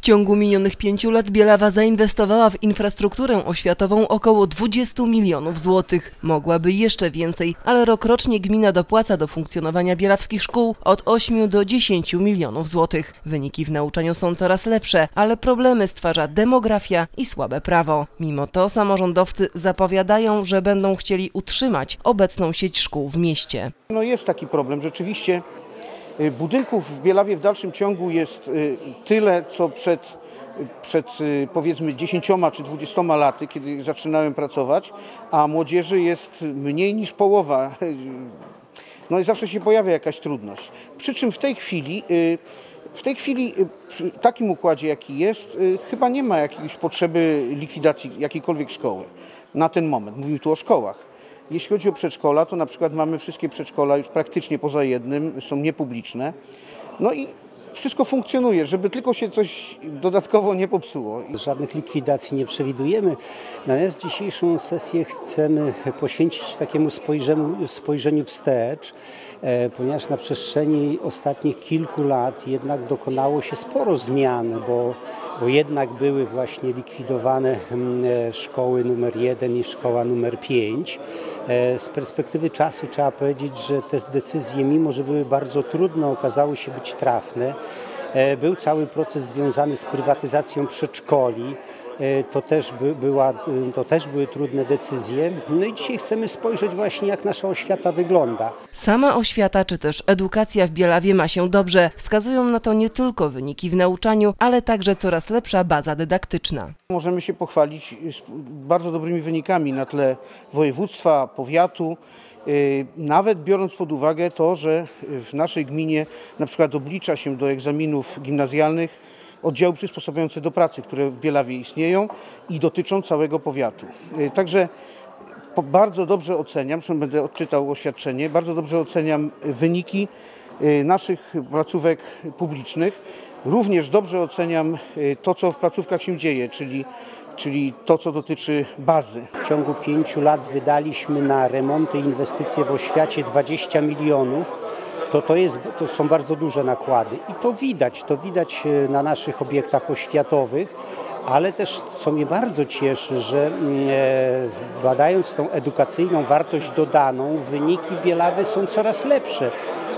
W ciągu minionych pięciu lat Bielawa zainwestowała w infrastrukturę oświatową około 20 milionów złotych. Mogłaby jeszcze więcej, ale rokrocznie gmina dopłaca do funkcjonowania bielawskich szkół od 8 do 10 milionów złotych. Wyniki w nauczaniu są coraz lepsze, ale problemy stwarza demografia i słabe prawo. Mimo to samorządowcy zapowiadają, że będą chcieli utrzymać obecną sieć szkół w mieście. No jest taki problem. Rzeczywiście budynków w Bielawie w dalszym ciągu jest y, tyle, co przed, przed y, powiedzmy 10 czy 20 laty, kiedy zaczynałem pracować, a młodzieży jest mniej niż połowa. No i zawsze się pojawia jakaś trudność. Przy czym w tej chwili w tej chwili przy takim układzie, jaki jest, chyba nie ma jakiejś potrzeby likwidacji jakiejkolwiek szkoły na ten moment. Mówimy tu o szkołach. Jeśli chodzi o przedszkola, to na przykład mamy wszystkie przedszkola już praktycznie poza jednym, są niepubliczne. No i wszystko funkcjonuje, żeby tylko się coś dodatkowo nie popsuło. Żadnych likwidacji nie przewidujemy, natomiast dzisiejszą sesję chcemy poświęcić takiemu spojrzeniu, spojrzeniu wstecz, e, ponieważ na przestrzeni ostatnich kilku lat jednak dokonało się sporo zmian, bo, bo jednak były właśnie likwidowane mm, e, szkoły numer 1 i szkoła numer 5. E, z perspektywy czasu trzeba powiedzieć, że te decyzje, mimo że były bardzo trudne, okazały się być trafne. E, był cały proces związany z prywatyzacją przedszkoli. E, to też, by, była, to też były trudne decyzje. No i dzisiaj chcemy spojrzeć właśnie, jak nasza oświata wygląda. Sama oświata czy też edukacja w Bielawie ma się dobrze. Wskazują na to nie tylko wyniki w nauczaniu, ale także coraz lepsza baza dydaktyczna. Możemy się pochwalić bardzo dobrymi wynikami na tle województwa, powiatu. Y, nawet biorąc pod uwagę to, że w naszej gminie na przykład oblicza się do egzaminów gimnazjalnych oddziały przysposabiające do pracy, które w Bielawie istnieją i dotyczą całego powiatu. Y, także bardzo dobrze oceniam, zresztą będę odczytał oświadczenie, bardzo dobrze oceniam wyniki y, naszych placówek publicznych. Również dobrze oceniam to, co w placówkach się dzieje, czyli czyli to, co dotyczy bazy. W ciągu pięciu lat wydaliśmy na remonty i inwestycje w oświacie 20 milionów. To, to, jest, to są bardzo duże nakłady i to widać, to widać e, na naszych obiektach oświatowych, ale też co mnie bardzo cieszy, że mm, e, badając tą edukacyjną wartość dodaną, wyniki Bielawy są coraz lepsze.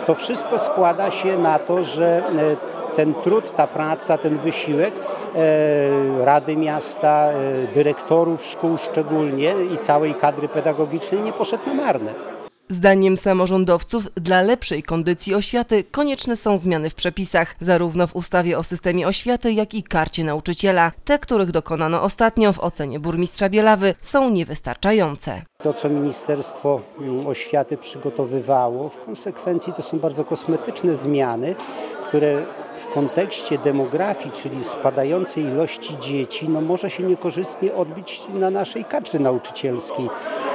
To wszystko składa się na to, że e, ten trud, ta praca, ten wysiłek E, Rady Miasta, e, dyrektorów szkół szczególnie i całej kadry pedagogicznej nie poszedł na marne. Zdaniem samorządowców dla lepszej kondycji oświaty konieczne są zmiany w przepisach, zarówno w ustawie o systemie oświaty, jak i karcie nauczyciela. Te, których dokonano ostatnio w ocenie burmistrza Bielawy są niewystarczające. To, co Ministerstwo mm, Oświaty przygotowywało, w konsekwencji to są bardzo kosmetyczne zmiany, które w kontekście demografii, czyli spadającej ilości dzieci, no może się niekorzystnie odbić na naszej kadrze nauczycielskiej.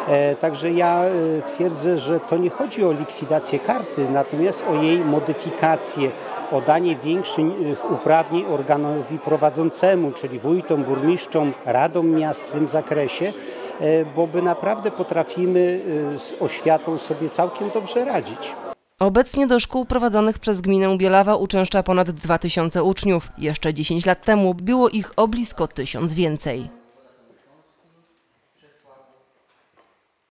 E, także ja e, twierdzę, że to nie chodzi o likwidację karty, natomiast o jej modyfikację, o danie większych uprawnień organowi prowadzącemu, czyli wójtom, burmistrzom, radom miast w tym zakresie, e, bo by naprawdę potrafimy z oświatą sobie całkiem dobrze radzić. Obecnie do szkół prowadzonych przez gminę Bielawa uczęszcza ponad 2000 uczniów. Jeszcze 10 lat temu było ich o blisko tysiąc więcej.